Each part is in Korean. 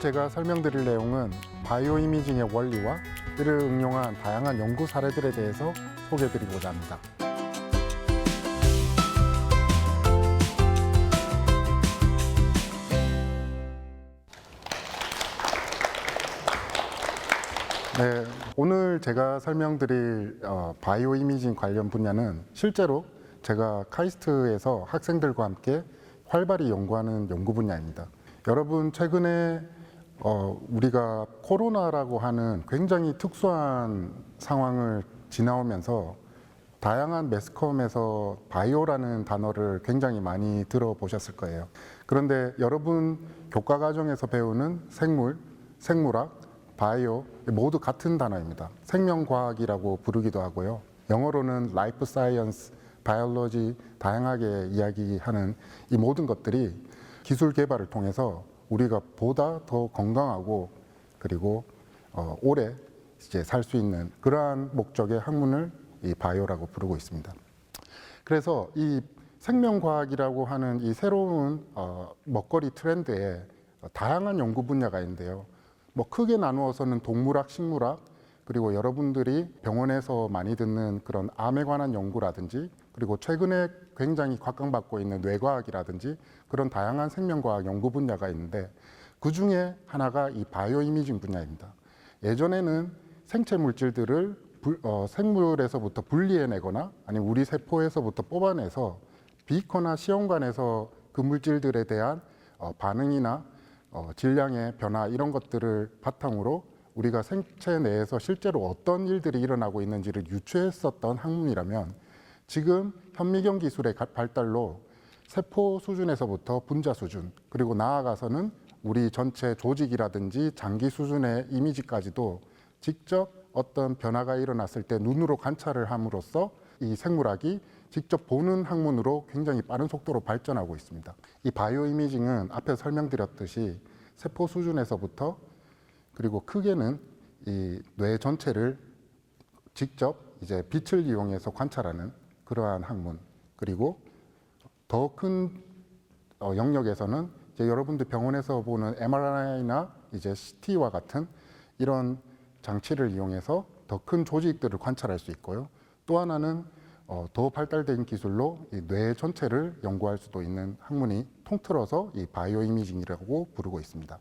제가 설명드릴 내용은 바이오 이미징의 원리와 이를 응용한 다양한 연구 사례들에 대해서 소개드리고자 합니다. 네, 오늘 제가 설명드릴 어, 바이오 이미징 관련 분야는 실제로 제가 카이스트에서 학생들과 함께 활발히 연구하는 연구 분야입니다. 여러분 최근에 어, 우리가 코로나라고 하는 굉장히 특수한 상황을 지나오면서 다양한 매스컴에서 바이오라는 단어를 굉장히 많이 들어보셨을 거예요. 그런데 여러분 교과 과정에서 배우는 생물, 생물학, 바이오 모두 같은 단어입니다. 생명과학이라고 부르기도 하고요. 영어로는 라이프 사이언스, 바이올로지 다양하게 이야기하는 이 모든 것들이 기술 개발을 통해서 우리가 보다 더 건강하고 그리고 어, 오래 이제 살 수 있는 그러한 목적의 학문을 이 바이오라고 부르고 있습니다. 그래서 이 생명과학이라고 하는 이 새로운 어, 먹거리 트렌드에 다양한 연구 분야가 있는데요. 뭐 크게 나누어서는 동물학, 식물학, 그리고 여러분들이 병원에서 많이 듣는 그런 암에 관한 연구라든지 그리고 최근에 굉장히 각광받고 있는 뇌과학이라든지 그런 다양한 생명과학 연구 분야가 있는데 그 중에 하나가 이 바이오 이미징 분야입니다. 예전에는 생체 물질들을 불- 어, 생물에서부터 분리해내거나 아니면 우리 세포에서부터 뽑아내서 비커나 시험관에서 그 물질들에 대한 어, 반응이나 어, 질량의 변화 이런 것들을 바탕으로 우리가 생체 내에서 실제로 어떤 일들이 일어나고 있는지를 유추했었던 학문이라면 지금 현미경 기술의 가- 발달로 세포 수준에서부터 분자 수준 그리고 나아가서는 우리 전체 조직이라든지 장기 수준의 이미지까지도 직접 어떤 변화가 일어났을 때 눈으로 관찰을 함으로써 이 생물학이 직접 보는 학문으로 굉장히 빠른 속도로 발전하고 있습니다. 이 바이오 이미징은 앞에 설명드렸듯이 세포 수준에서부터 그리고 크게는 이 뇌 전체를 직접 이제 빛을 이용해서 관찰하는 그러한 학문 그리고 더큰 어, 영역에서는 이제 여러분들 병원에서 보는 MRI나 이제 CT와 같은 이런 장치를 이용해서 더 큰 조직들을 관찰할 수 있고요. 또 하나는 어, 더 발달된 기술로 이뇌 전체를 연구할 수도 있는 학문이 통틀어서 이 바이오 이미징이라고 부르고 있습니다.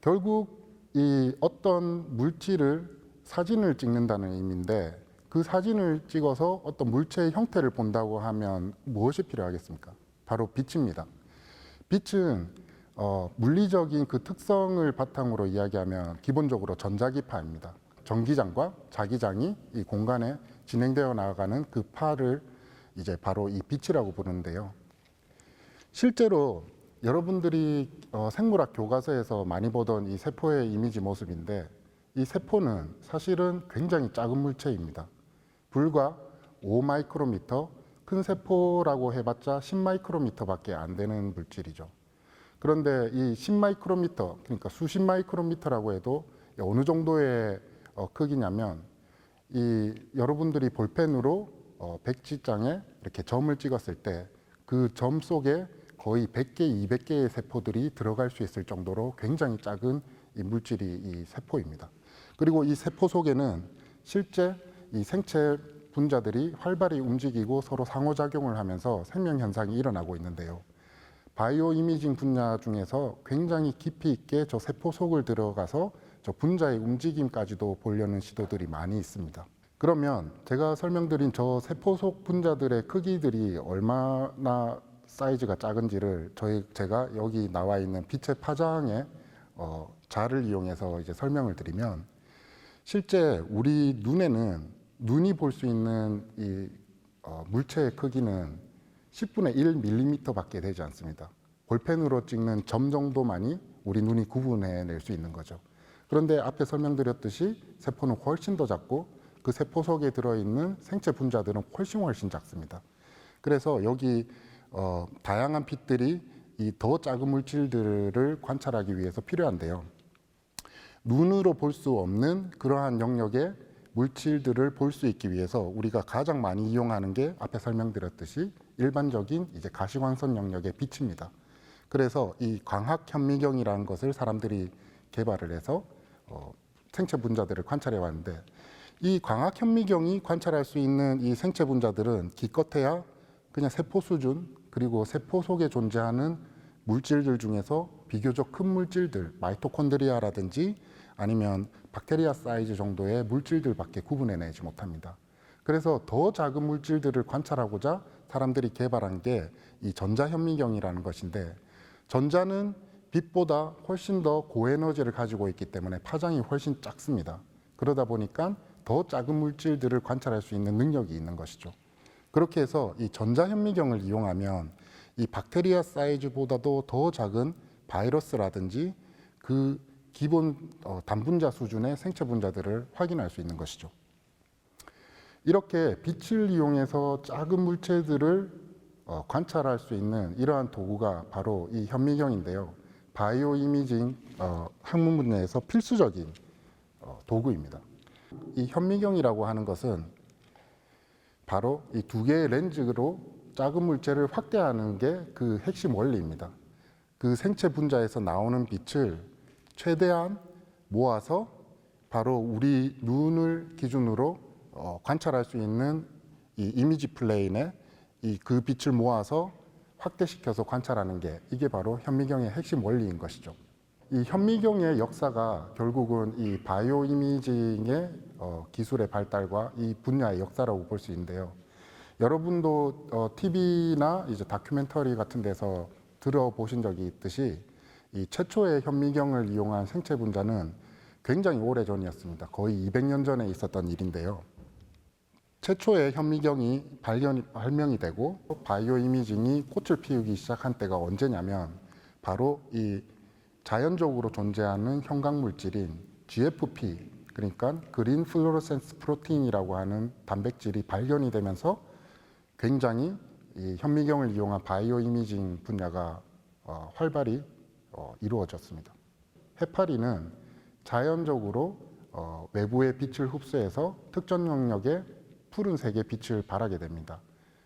결국 이 어떤 물질을 사진을 찍는다는 의미인데 그 사진을 찍어서 어떤 물체의 형태를 본다고 하면 무엇이 필요하겠습니까? 바로 빛입니다. 빛은 어, 물리적인 그 특성을 바탕으로 이야기하면 기본적으로 전자기파입니다. 전기장과 자기장이 이 공간에 진행되어 나가는 그 파를 이제 바로 이 빛이라고 부르는데요. 실제로 여러분들이 어, 생물학 교과서에서 많이 보던 이 세포의 이미지 모습인데 이 세포는 사실은 굉장히 작은 물체입니다. 불과 5 마이크로미터, 큰 세포라고 해봤자 10 마이크로미터밖에 안 되는 물질이죠. 그런데 이 10 마이크로미터, 그러니까 수십 마이크로미터라고 해도 어느 정도의 어, 크기냐면 이 여러분들이 볼펜으로 어, 백지장에 이렇게 점을 찍었을 때 그 점 속에 거의 100개, 200개의 세포들이 들어갈 수 있을 정도로 굉장히 작은 이 물질이 이 세포입니다. 그리고 이 세포 속에는 실제 이 생체 분자들이 활발히 움직이고 서로 상호작용을 하면서 생명 현상이 일어나고 있는데요. 바이오 이미징 분야 중에서 굉장히 깊이 있게 저 세포 속을 들어가서 저 분자의 움직임까지도 보려는 시도들이 많이 있습니다. 그러면 제가 설명드린 저 세포 속 분자들의 크기들이 얼마나 사이즈가 작은지를 저희 제가 여기 나와 있는 빛의 파장의 어, 자를 이용해서 이제 설명을 드리면 실제 우리 눈에는 눈이 볼 수 있는 이 어, 물체의 크기는 10분의 1mm밖에 되지 않습니다. 볼펜으로 찍는 점 정도만이 우리 눈이 구분해낼 수 있는 거죠. 그런데 앞에 설명드렸듯이 세포는 훨씬 더 작고 그 세포 속에 들어있는 생체 분자들은 훨씬 훨씬 작습니다. 그래서 여기 어, 다양한 빛들이 이 더 작은 물질들을 관찰하기 위해서 필요한데요. 눈으로 볼 수 없는 그러한 영역의 물질들을 볼 수 있기 위해서 우리가 가장 많이 이용하는 게 앞에 설명드렸듯이 일반적인 이제 가시광선 영역의 빛입니다. 그래서 이 광학 현미경이라는 것을 사람들이 개발을 해서 어, 생체 분자들을 관찰해 왔는데 이 광학 현미경이 관찰할 수 있는 이 생체 분자들은 기껏해야 그냥 세포 수준 그리고 세포 속에 존재하는 물질들 중에서 비교적 큰 물질들 마이토콘드리아라든지 아니면 박테리아 사이즈 정도의 물질들밖에 구분해내지 못합니다. 그래서 더 작은 물질들을 관찰하고자 사람들이 개발한 게 이 전자현미경이라는 것인데 전자는 빛보다 훨씬 더 고에너지를 가지고 있기 때문에 파장이 훨씬 작습니다. 그러다 보니까 더 작은 물질들을 관찰할 수 있는 능력이 있는 것이죠. 그렇게 해서 이 전자현미경을 이용하면 이 박테리아 사이즈보다도 더 작은 바이러스라든지 그 기본 어, 단분자 수준의 생체 분자들을 확인할 수 있는 것이죠. 이렇게 빛을 이용해서 작은 물체들을 어, 관찰할 수 있는 이러한 도구가 바로 이 현미경인데요. 바이오 이미징 어, 학문 분야에서 필수적인 어, 도구입니다. 이 현미경이라고 하는 것은 바로 이 두 개의 렌즈로 작은 물체를 확대하는 게 그 핵심 원리입니다. 그 생체 분자에서 나오는 빛을 최대한 모아서 바로 우리 눈을 기준으로 어, 관찰할 수 있는 이 이미지 플레인에 이 그 빛을 모아서 확대시켜서 관찰하는 게 이게 바로 현미경의 핵심 원리인 것이죠. 이 현미경의 역사가 결국은 이 바이오 이미징의 어, 기술의 발달과 이 분야의 역사라고 볼 수 있는데요. 여러분도 어, TV나 이제 다큐멘터리 같은 데서 들어보신 적이 있듯이 이 최초의 현미경을 이용한 생체 분자는 굉장히 오래 전이었습니다. 거의 200년 전에 있었던 일인데요. 최초의 현미경이 발견, 발명이 되고 바이오 이미징이 꽃을 피우기 시작한 때가 언제냐면 바로 이 자연적으로 존재하는 형광 물질인 GFP 그러니까 그린 플로로센스 프로틴이라고 하는 단백질이 발견이 되면서 굉장히 이 현미경을 이용한 바이오 이미징 분야가 어, 활발히 어, 이루어졌습니다. 해파리는 자연적으로 어, 외부의 빛을 흡수해서 특정 영역에 푸른색의 빛을 발하게 됩니다.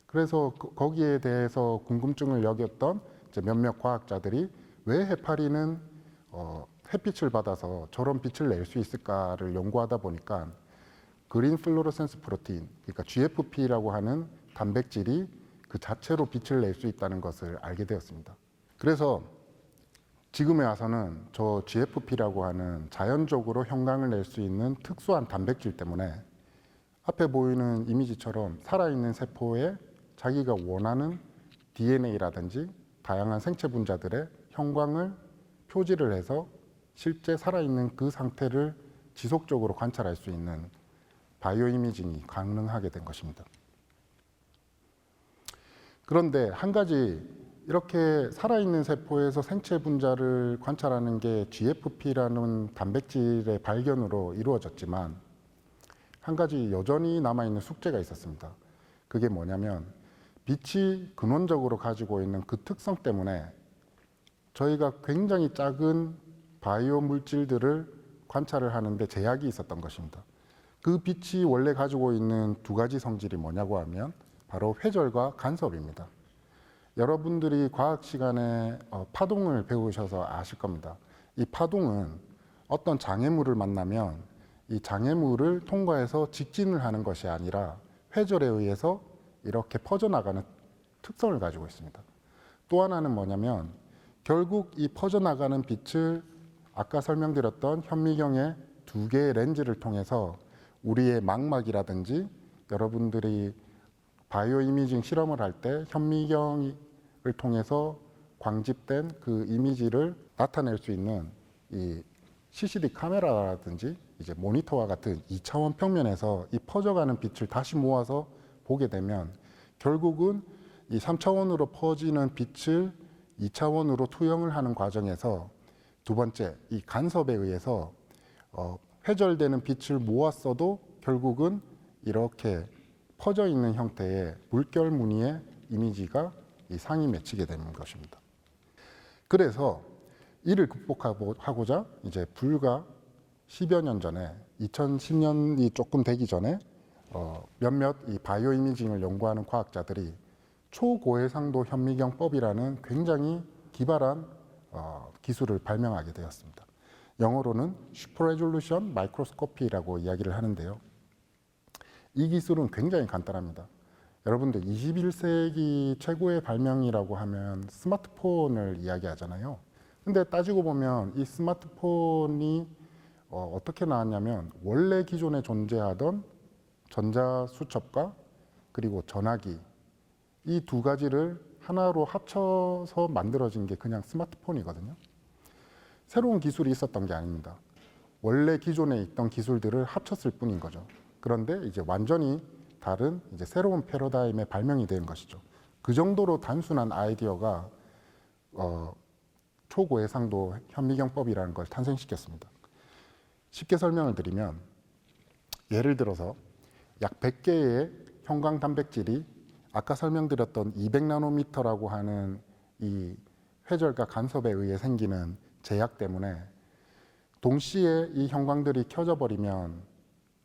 그래서 그- 거기에 대해서 궁금증을 여겼던 몇몇 과학자들이 왜 해파리는 어, 햇빛을 받아서 저런 빛을 낼 수 있을까를 연구하다 보니까 그린 플로로센스 프로틴, 그러니까 GFP라고 하는 단백질이 그 자체로 빛을 낼 수 있다는 것을 알게 되었습니다. 그래서 지금에 와서는 저 GFP라고 하는 자연적으로 형광을 낼 수 있는 특수한 단백질 때문에 앞에 보이는 이미지처럼 살아있는 세포에 자기가 원하는 DNA라든지 다양한 생체 분자들의 형광을 표지를 해서 실제 살아있는 그 상태를 지속적으로 관찰할 수 있는 바이오 이미징이 가능하게 된 것입니다. 그런데 한 가지 이렇게 살아있는 세포에서 생체 분자를 관찰하는 게 GFP라는 단백질의 발견으로 이루어졌지만 한 가지 여전히 남아있는 숙제가 있었습니다. 그게 뭐냐면 빛이 근원적으로 가지고 있는 그 특성 때문에 저희가 굉장히 작은 바이오 물질들을 관찰을 하는데 제약이 있었던 것입니다. 그 빛이 원래 가지고 있는 두 가지 성질이 뭐냐고 하면 바로 회절과 간섭입니다. 여러분들이 과학 시간에 어, 파동을 배우셔서 아실 겁니다. 이 파동은 어떤 장애물을 만나면 이 장애물을 통과해서 직진을 하는 것이 아니라 회절에 의해서 이렇게 퍼져나가는 특성을 가지고 있습니다. 또 하나는 뭐냐면 결국 이 퍼져나가는 빛을 아까 설명드렸던 현미경의 두 개의 렌즈를 통해서 우리의 망막이라든지 여러분들이 바이오 이미징 실험을 할 때 현미경을 통해서 광집된 그 이미지를 나타낼 수 있는 이 CCD 카메라라든지 이제 모니터와 같은 2차원 평면에서 이 퍼져가는 빛을 다시 모아서 보게 되면 결국은 이 3차원으로 퍼지는 빛을 2차원으로 투영을 하는 과정에서 두 번째 이 간섭에 의해서 어, 회절되는 빛을 모았어도 결국은 이렇게 퍼져 있는 형태의 물결 무늬의 이미지가 이 상이 맺히게 되는 것입니다. 그래서 이를 극복하고자 이제 불과 10여 년 전에 2010년이 조금 되기 전에 어, 몇몇 이 바이오 이미징을 연구하는 과학자들이 초고해상도 현미경법이라는 굉장히 기발한 어, 기술을 발명하게 되었습니다. 영어로는 슈퍼 레졸루션 마이크로스코피라고 이야기를 하는데요. 이 기술은 굉장히 간단합니다. 여러분들 21세기 최고의 발명이라고 하면 스마트폰을 이야기하잖아요. 근데 따지고 보면 이 스마트폰이 어, 어떻게 나왔냐면 원래 기존에 존재하던 전자 수첩과 그리고 전화기 이 두 가지를 하나로 합쳐서 만들어진 게 그냥 스마트폰이거든요. 새로운 기술이 있었던 게 아닙니다. 원래 기존에 있던 기술들을 합쳤을 뿐인 거죠. 그런데 이제 완전히 다른 이제 새로운 패러다임의 발명이 된 것이죠. 그 정도로 단순한 아이디어가 어, 초고해상도 현미경법이라는 걸 탄생시켰습니다. 쉽게 설명을 드리면 예를 들어서 약 100개의 형광 단백질이 아까 설명드렸던 200나노미터라고 하는 이 회절과 간섭에 의해 생기는 제약 때문에 동시에 이 형광들이 켜져 버리면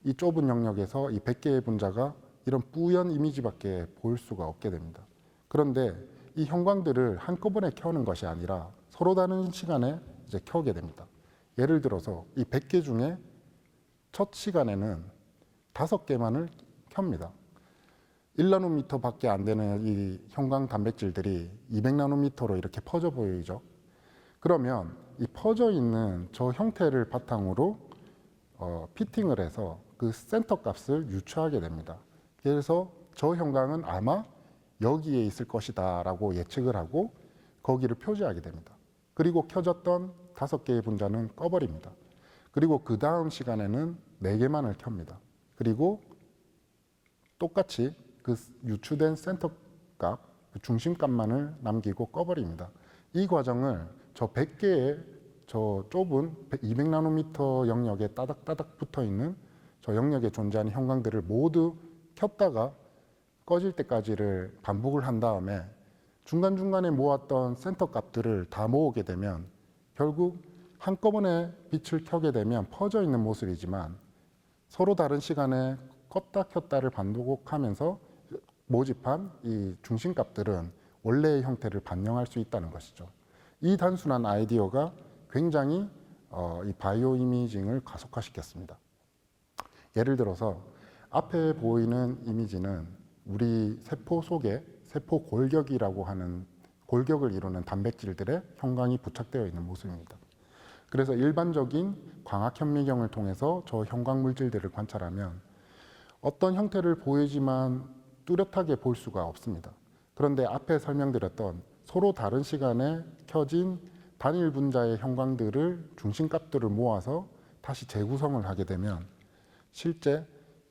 이 좁은 영역에서 이 100개의 분자가 이런 뿌연 이미지밖에 보일 수가 없게 됩니다. 그런데 이 형광들을 한꺼번에 켜는 것이 아니라 서로 다른 시간에 이제 켜게 됩니다. 예를 들어서 이 100개 중에 첫 시간에는 다섯 개만을 켭니다. 1나노미터밖에 안 되는 이 형광 단백질들이 200나노미터로 이렇게 퍼져 보이죠. 그러면 이 퍼져 있는 저 형태를 바탕으로 어, 피팅을 해서 그 센터 값을 유추하게 됩니다. 그래서 저 형광은 아마 여기에 있을 것이다라고 예측을 하고 거기를 표시하게 됩니다. 그리고 켜졌던 다섯 개의 분자는 꺼버립니다. 그리고 그 다음 시간에는 네 개만을 켭니다. 그리고 똑같이 그 유추된 센터 값, 그 중심값만을 남기고 꺼버립니다. 이 과정을 저 100개의 저 좁은 200나노미터 영역에 따닥따닥 붙어 있는 저 영역에 존재하는 형광들을 모두 켰다가 꺼질 때까지를 반복을 한 다음에 중간중간에 모았던 센터 값들을 다 모으게 되면 결국 한꺼번에 빛을 켜게 되면 퍼져 있는 모습이지만 서로 다른 시간에 껐다 켰다를 반복하면서 모집한 이 중심값들은 원래의 형태를 반영할 수 있다는 것이죠. 이 단순한 아이디어가 굉장히 어, 이 바이오 이미징을 가속화시켰습니다. 예를 들어서 앞에 보이는 이미지는 우리 세포 속에 세포 골격이라고 하는 골격을 이루는 단백질들의 형광이 부착되어 있는 모습입니다. 그래서 일반적인 광학 현미경을 통해서 저 형광 물질들을 관찰하면 어떤 형태를 보이지만 뚜렷하게 볼 수가 없습니다. 그런데 앞에 설명드렸던 서로 다른 시간에 켜진 단일 분자의 형광들을 중심값들을 모아서 다시 재구성을 하게 되면 실제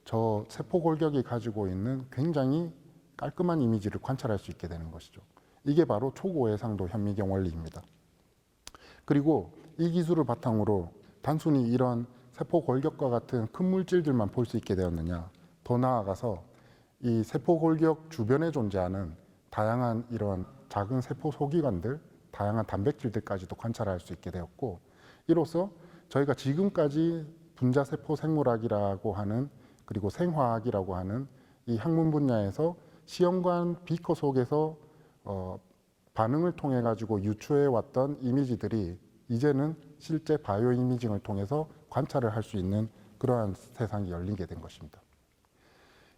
저 세포 골격이 가지고 있는 굉장히 깔끔한 이미지를 관찰할 수 있게 되는 것이죠. 이게 바로 초고해상도 현미경 원리입니다. 그리고 이 기술을 바탕으로 단순히 이런 세포 골격과 같은 큰 물질들만 볼 수 있게 되었느냐. 더 나아가서 이 세포 골격 주변에 존재하는 다양한 이런 작은 세포 소기관들, 다양한 단백질들까지도 관찰할 수 있게 되었고, 이로써 저희가 지금까지 분자세포 생물학이라고 하는 그리고 생화학이라고 하는 이 학문 분야에서 시험관 비커 속에서 어, 반응을 통해 가지고 유추해 왔던 이미지들이 이제는 실제 바이오 이미징을 통해서 관찰을 할 수 있는 그러한 세상이 열리게 된 것입니다.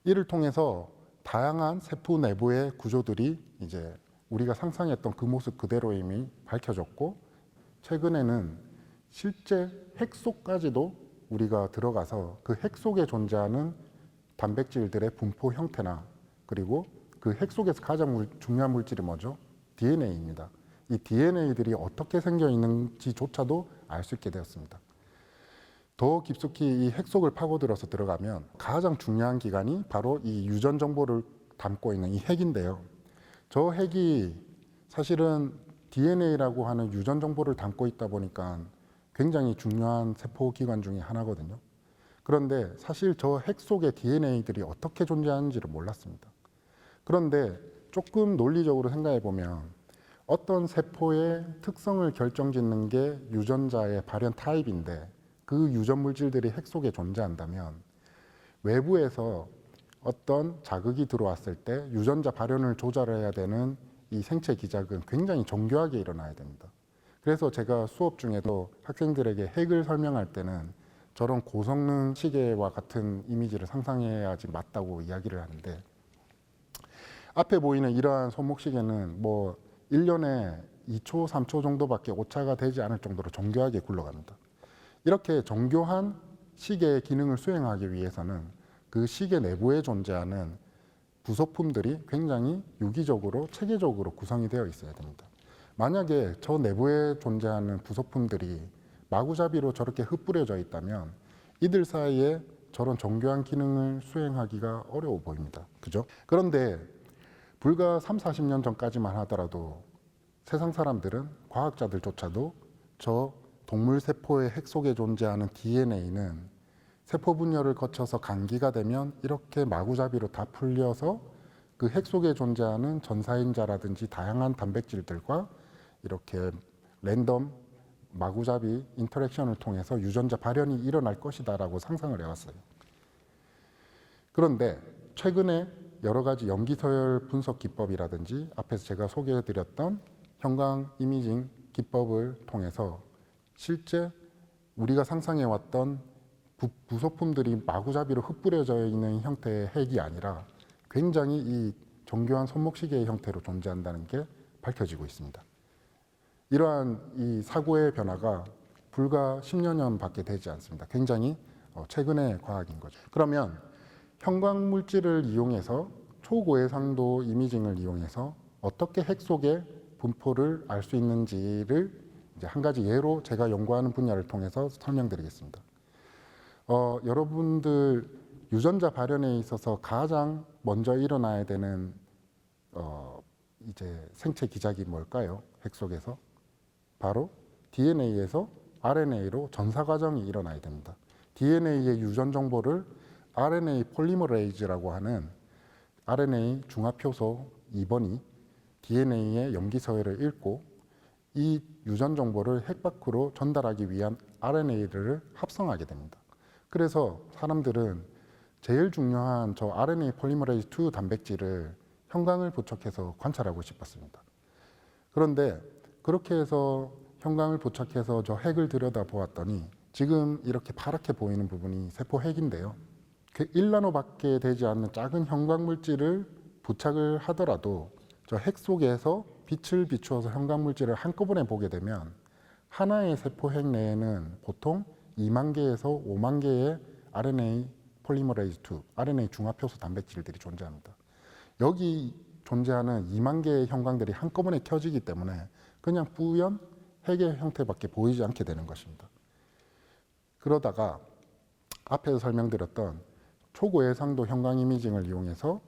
이를 통해서 다양한 세포 내부의 구조들이 이제 우리가 상상했던 그 모습 그대로 이미 밝혀졌고 최근에는 실제 핵 속까지도 우리가 들어가서 그 핵 속에 존재하는 단백질들의 분포 형태나 그리고 그 핵 속에서 가장 물- 중요한 물질이 뭐죠? DNA입니다. 이 DNA들이 어떻게 생겨 있는지조차도 알 수 있게 되었습니다. 더 깊숙이 이 핵 속을 파고들어서 들어가면 가장 중요한 기관이 바로 이 유전 정보를 담고 있는 이 핵인데요. 저 핵이 사실은 DNA라고 하는 유전 정보를 담고 있다 보니까 굉장히 중요한 세포 기관 중에 하나거든요. 그런데 사실 저 핵 속의 DNA들이 어떻게 존재하는지를 몰랐습니다. 그런데 조금 논리적으로 생각해 보면 어떤 세포의 특성을 결정짓는 게 유전자의 발현 타입인데 그 유전 물질들이 핵 속에 존재한다면 외부에서 어떤 자극이 들어왔을 때 유전자 발현을 조절해야 되는 이 생체 기작은 굉장히 정교하게 일어나야 됩니다. 그래서 제가 수업 중에도 학생들에게 핵을 설명할 때는 저런 고성능 시계와 같은 이미지를 상상해야지 맞다고 이야기를 하는데 앞에 보이는 이러한 손목 시계는 뭐 1년에 2초, 3초 정도밖에 오차가 되지 않을 정도로 정교하게 굴러갑니다. 이렇게 정교한 시계의 기능을 수행하기 위해서는 그 시계 내부에 존재하는 부속품들이 굉장히 유기적으로 체계적으로 구성이 되어 있어야 됩니다. 만약에 저 내부에 존재하는 부속품들이 마구잡이로 저렇게 흩뿌려져 있다면 이들 사이에 저런 정교한 기능을 수행하기가 어려워 보입니다. 그죠? 그런데 불과 3, 40년 전까지만 하더라도 세상 사람들은 과학자들조차도 저 동물 세포의 핵 속에 존재하는 DNA는 세포 분열을 거쳐서 감기가 되면 이렇게 마구잡이로 다 풀려서 그 핵 속에 존재하는 전사인자라든지 다양한 단백질들과 이렇게 랜덤 마구잡이 인터랙션을 통해서 유전자 발현이 일어날 것이다라고 상상을 해왔어요. 그런데 최근에 여러 가지 염기 서열 분석 기법이라든지 앞에서 제가 소개해드렸던 형광 이미징 기법을 통해서 실제 우리가 상상해왔던 부, 부속품들이 마구잡이로 흩뿌려져 있는 형태의 핵이 아니라 굉장히 이 정교한 손목시계의 형태로 존재한다는 게 밝혀지고 있습니다. 이러한 이 사고의 변화가 불과 10여 년밖에 되지 않습니다. 굉장히 어, 최근의 과학인 거죠. 그러면 형광 물질을 이용해서 초고해상도 이미징을 이용해서 어떻게 핵 속의 분포를 알 수 있는지를 이제 한 가지 예로 제가 연구하는 분야를 통해서 설명드리겠습니다. 어, 여러분들 유전자 발현에 있어서 가장 먼저 일어나야 되는 어, 이제 생체 기작이 뭘까요? 핵 속에서 바로 DNA에서 RNA로 전사 과정이 일어나야 됩니다. DNA의 유전 정보를 RNA 폴리머레이즈라고 하는 RNA 중화효소 2번이 DNA의 염기 서열을 읽고 이 유전 정보를 핵 밖으로 전달하기 위한 RNA를 합성하게 됩니다. 그래서 사람들은 제일 중요한 저 RNA 폴리머레이즈 2 단백질을 형광을 부착해서 관찰하고 싶었습니다. 그런데 그렇게 해서 형광을 부착해서 저 핵을 들여다 보았더니 지금 이렇게 파랗게 보이는 부분이 세포 핵인데요. 그 1나노밖에 되지 않는 작은 형광 물질을 부착을 하더라도 저 핵 속에서 빛을 비추어서 형광 물질을 한꺼번에 보게 되면 하나의 세포 핵 내에는 보통 2만 개에서 5만 개의 RNA 폴리머레이즈 2, RNA 중화효소 단백질들이 존재합니다. 여기 존재하는 2만 개의 형광들이 한꺼번에 켜지기 때문에 그냥 뿌연 핵의 형태밖에 보이지 않게 되는 것입니다. 그러다가 앞에서 설명드렸던 초고해상도 형광 이미징을 이용해서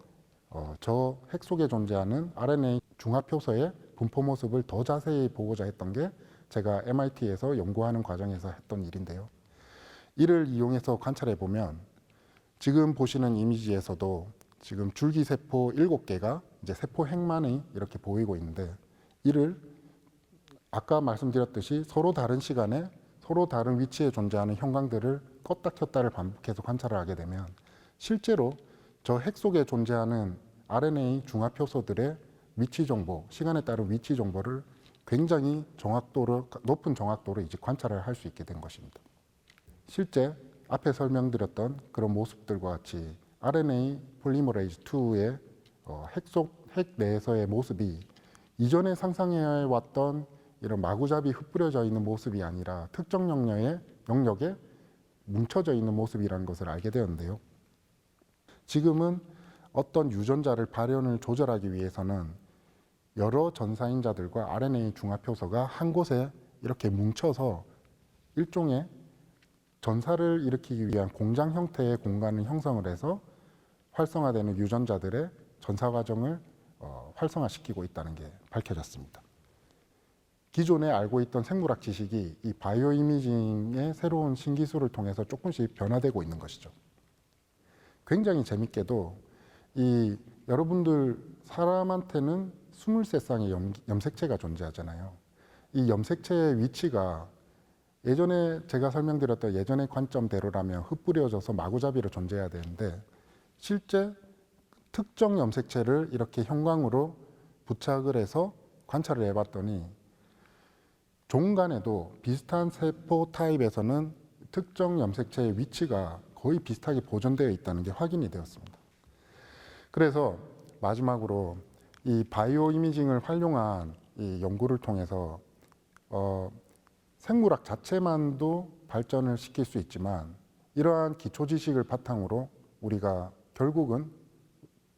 어, 저핵 속에 존재하는 RNA 중화효소의 분포 모습을 더 자세히 보고자 했던 게 제가 MIT에서 연구하는 과정에서 했던 일인데요. 이를 이용해서 관찰해 보면 지금 보시는 이미지에서도 지금 줄기세포 7개가 이제 세포 핵만이 이렇게 보이고 있는데 이를 아까 말씀드렸듯이 서로 다른 시간에 서로 다른 위치에 존재하는 형광들을 껐다 켰다를 반복해서 관찰을 하게 되면 실제로 저 핵 속에 존재하는 RNA 중화효소들의 위치 정보, 시간에 따른 위치 정보를 굉장히 정확도로 높은 정확도로 이제 관찰을 할 수 있게 된 것입니다. 실제 앞에 설명드렸던 그런 모습들과 같이 RNA 폴리머레이즈 2의 어, 핵속 핵 내에서의 모습이 이전에 상상해 왔던 이런 마구잡이 흩뿌려져 있는 모습이 아니라 특정 영역에 영역에 뭉쳐져 있는 모습이라는 것을 알게 되었는데요. 지금은 어떤 유전자를 발현을 조절하기 위해서는 여러 전사인자들과 RNA 중화효소가 한 곳에 이렇게 뭉쳐서 일종의 전사를 일으키기 위한 공장 형태의 공간을 형성을 해서 활성화되는 유전자들의 전사 과정을 어, 활성화시키고 있다는 게 밝혀졌습니다. 기존에 알고 있던 생물학 지식이 이 바이오 이미징의 새로운 신기술을 통해서 조금씩 변화되고 있는 것이죠. 굉장히 재밌게도 이 여러분들 사람한테는 23쌍의 염, 염색체가 존재하잖아요. 이 염색체의 위치가 예전에 제가 설명드렸던 예전의 관점대로라면 흩뿌려져서 마구잡이로 존재해야 되는데 실제 특정 염색체를 이렇게 형광으로 부착을 해서 관찰을 해봤더니 종간에도 비슷한 세포 타입에서는 특정 염색체의 위치가 거의 비슷하게 보존되어 있다는 게 확인이 되었습니다. 그래서 마지막으로 이 바이오 이미징을 활용한 이 연구를 통해서 어, 생물학 자체만도 발전을 시킬 수 있지만 이러한 기초 지식을 바탕으로 우리가 결국은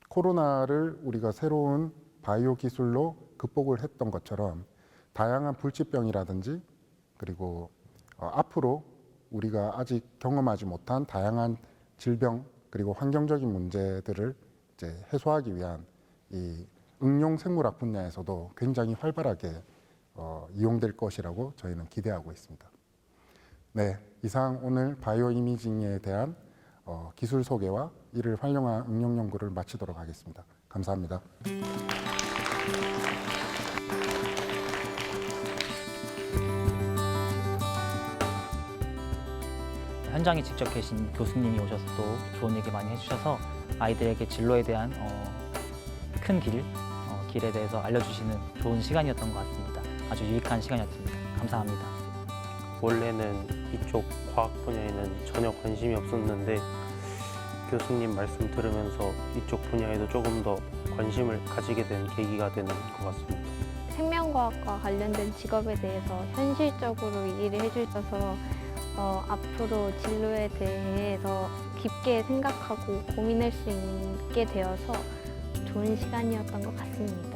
코로나를 우리가 새로운 바이오 기술로 극복을 했던 것처럼 다양한 불치병이라든지 그리고 어, 앞으로 우리가 아직 경험하지 못한 다양한 질병 그리고 환경적인 문제들을 이제 해소하기 위한 이 응용 생물학 분야에서도 굉장히 활발하게 어, 이용될 것이라고 저희는 기대하고 있습니다. 네, 이상 오늘 바이오 이미징에 대한 어, 기술 소개와 이를 활용한 응용 연구를 마치도록 하겠습니다. 감사합니다. 현장에 직접 계신 교수님이 오셔서 또 좋은 얘기 많이 해주셔서 아이들에게 진로에 대한 어, 큰 길, 어, 길에 대해서 알려주시는 좋은 시간이었던 것 같습니다. 아주 유익한 시간이었습니다. 감사합니다. 원래는 이쪽 과학 분야에는 전혀 관심이 없었는데 교수님 말씀 들으면서 이쪽 분야에도 조금 더 관심을 가지게 된 계기가 되는 것 같습니다. 생명과학과 관련된 직업에 대해서 현실적으로 얘기를 해주셔서 어, 앞으로 진로에 대해서 깊게 생각하고 고민할 수 있게 되어서 좋은 시간이었던 것 같습니다.